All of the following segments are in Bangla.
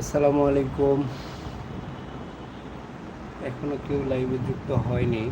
আসসালামু আলাইকুম। এখনও কেউ লাইভে যুক্ত হয়নি।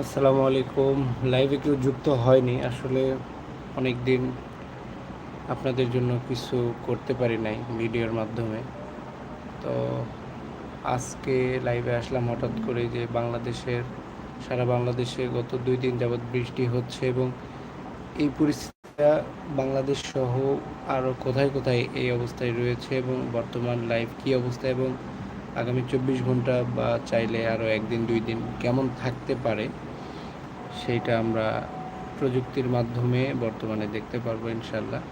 আসসালামু আলাইকুম। লাইভে কেউ যুক্ত হয়নি। আসলে অনেক দিন আপনাদের জন্য কিছু করতে পারি নাই ভিডিওর মাধ্যমে। তো আজকে লাইভে আসলাম হঠাৎ করে যে বাংলাদেশের, সারা বাংলাদেশে গত দুই দিন যাবৎ বৃষ্টি হচ্ছে এবং এই পরিস্থিতিটা বাংলাদেশ সহ আরও কোথায় কোথায় এই অবস্থায় রয়েছে এবং বর্তমান লাইভ কী অবস্থা এবং আগামী চব্বিশ ঘণ্টা বা চাইলে আরও একদিন, দুই দিন কেমন থাকতে পারে, সেইটা আমরা প্রযুক্তির মাধ্যমে বর্তমানে দেখতে পারব ইনশাল্লাহ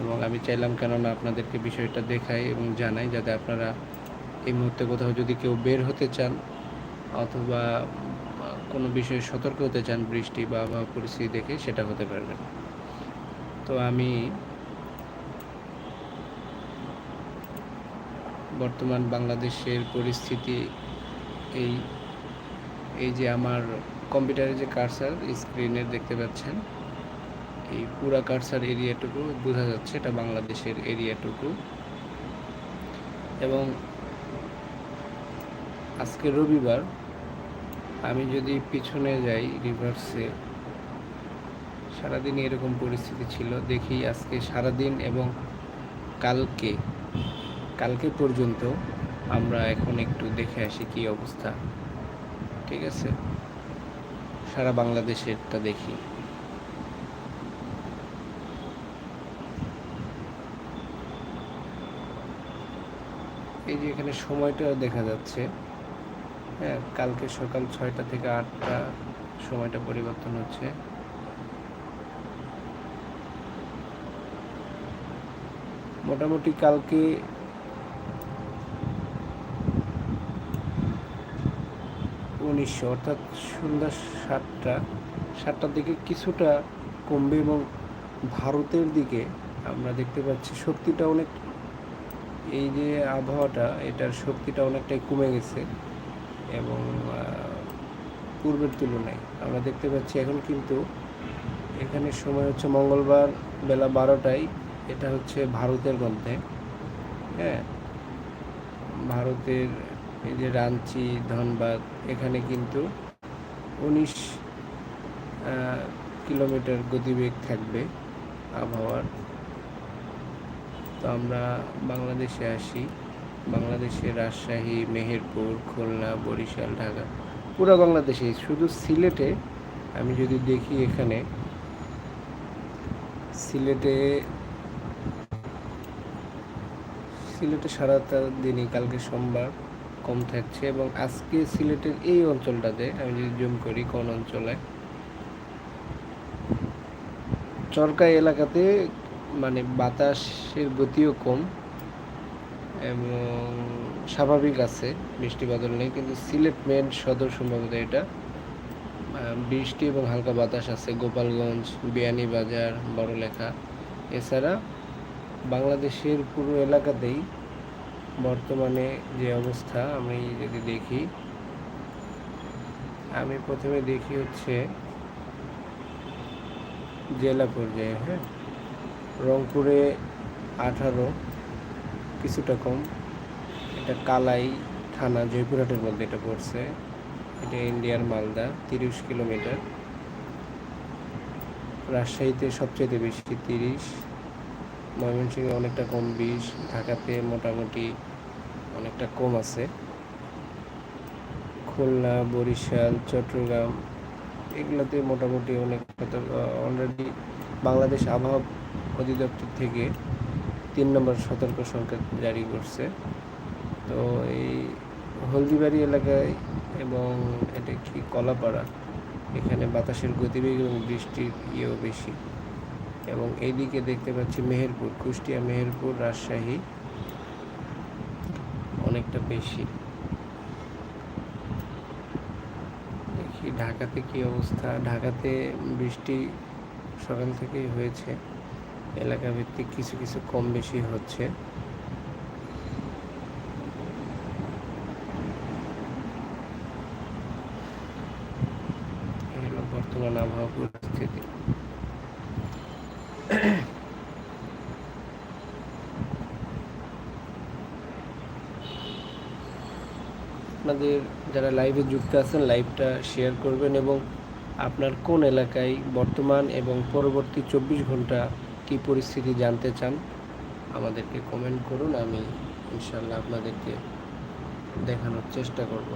এবং আমি চাইলাম কেননা আপনাদেরকে বিষয়টা দেখাই এবং জানাই, যাতে আপনারা এই মুহূর্তে কোথাও যদি কেউ বের হতে চান অথবা কোনো বিষয়ে সতর্ক হতে চান বৃষ্টি বা আবহাওয়া পরিস্থিতি দেখে, সেটা হতে পারবেন। তো আমি বর্তমান বাংলাদেশের পরিস্থিতি এই এই যে আমার কম্পিউটারে যে কারসার স্ক্রিনে দেখতে পাচ্ছেন, এই পুরা কারসার এরিয়াটুকু বোঝা যাচ্ছে, এটা বাংলাদেশের এরিয়াটুকু। এবং আজকে রবিবার, আমি যদি পিছনে যাই রিভার্সে সারাদিন এরকম পরিস্থিতি ছিল, দেখি আজকে সারাদিন এবং কালকে কালকে পর্যন্ত আমরা এখন একটু দেখে আসি কি অবস্থা। ঠিক আছে? সারা বাংলাদেশেরটা দেখি। এই যে এখানে সময়টা দেখা যাচ্ছে। হ্যাঁ কালকে সকাল ছয়টা থেকে আটটা সময়টা পরিবর্তন হচ্ছে। মোটামুটি কালকে উনিশশো, অর্থাৎ সন্ধ্যা সাতটা, সাতটার দিকে কিছুটা কমবে এবং ভারতের দিকে আমরা দেখতে পাচ্ছি শক্তিটা অনেক, এই যে আবহাওয়াটা, এটার শক্তিটা অনেকটাই কমে গেছে এবং পূর্বের তুলনায় আমরা দেখতে পাচ্ছি এখন কিন্তু এখানে সময় হচ্ছে মঙ্গলবার বেলা বারোটায়, এটা হচ্ছে ভারতের মধ্যে হ্যাঁ? ভারতের এই যে রাঞ্চি, ধনবাদ, এখানে কিন্তু উনিশ কিলোমিটার গতিবেগ থাকবে আবহাওয়ার। তো আমরা বাংলাদেশে আসি। বাংলাদেশে রাজশাহী, মেহেরপুর, খুলনা, বরিশাল, ঢাকা, পুরো বাংলাদেশে শুধু সিলেটে, আমি যদি দেখি এখানে, সিলেটে সিলেটে সারাটা দিনই, কালকে সোমবার কম থাকছে এবং আজকে সিলেটের এই অঞ্চলটাতে, আমি যদি জুম করি কোন অঞ্চলে, চরকাই এলাকাতে মানে বাতাসের গতিও কম এবং স্বাভাবিক আছে, বৃষ্টি বাদল নেই, কিন্তু সিলেট মেন সদর সম্ভবত এটা। বৃষ্টি এবং হালকা বাতাস আছে, গোপালগঞ্জ, বিয়ানীবাজার, বড়লেখা। এছাড়া বাংলাদেশের পুরো এলাকাতেই বর্তমানে যে অবস্থা, আমি যদি দেখি, আমি প্রথমে দেখি হচ্ছে জেলা পর্যায়ে হ্যাঁ? রংপুরে আঠারো, কিছুটা কম। এটা কালাই থানা, জয়পুরহাটের মধ্যে এটা পড়ছে। এটা ইন্ডিয়ার মালদা, তিরিশ কিলোমিটার। রাজশাহীতে সবচেয়ে বেশি তিরিশ। ময়মনসিংহে অনেকটা কম বিশ ঢাকাতে মোটামুটি অনেকটা কম আছে। খুলনা, বরিশাল, চট্টগ্রাম, এগুলোতে মোটামুটি অনেক অলরেডি বাংলাদেশ আবহাওয়া অধিদপ্তর থেকে তিন নম্বর সতর্ক সংকেত জারি করছে। তো এই হলদিবাড়ি এলাকায় এবং এটা কি কলাপাড়া, এখানে বাতাসের গতিবেগ এবং বৃষ্টির ইয়েও বেশি। এবং এইদিকে দেখতে পাচ্ছি মেহেরপুর, কুষ্টিয়া, মেহেরপুর, রাজশাহী অনেকটা বেশি। দেখি ঢাকাতে কি অবস্থা? ঢাকাতে বৃষ্টি সকাল থেকেই হয়েছে। এলাকা ভিত্তিক কিছু কিছু কম বেশি হচ্ছে এই হলো বর্তমান আবহাওয়া পরিস্থিতি আপনাদের যারা লাইভে যুক্ত আছেন লাইভটা শেয়ার করবেন এবং আপনার কোন এলাকায় বর্তমান এবং পরবর্তী চব্বিশ ঘণ্টা কি পরিস্থিতি জানতে চান, আমাদেরকে কমেন্ট করুন, আমি ইনশাল্লাহ আপনাদেরকে দেখানোর চেষ্টা করব।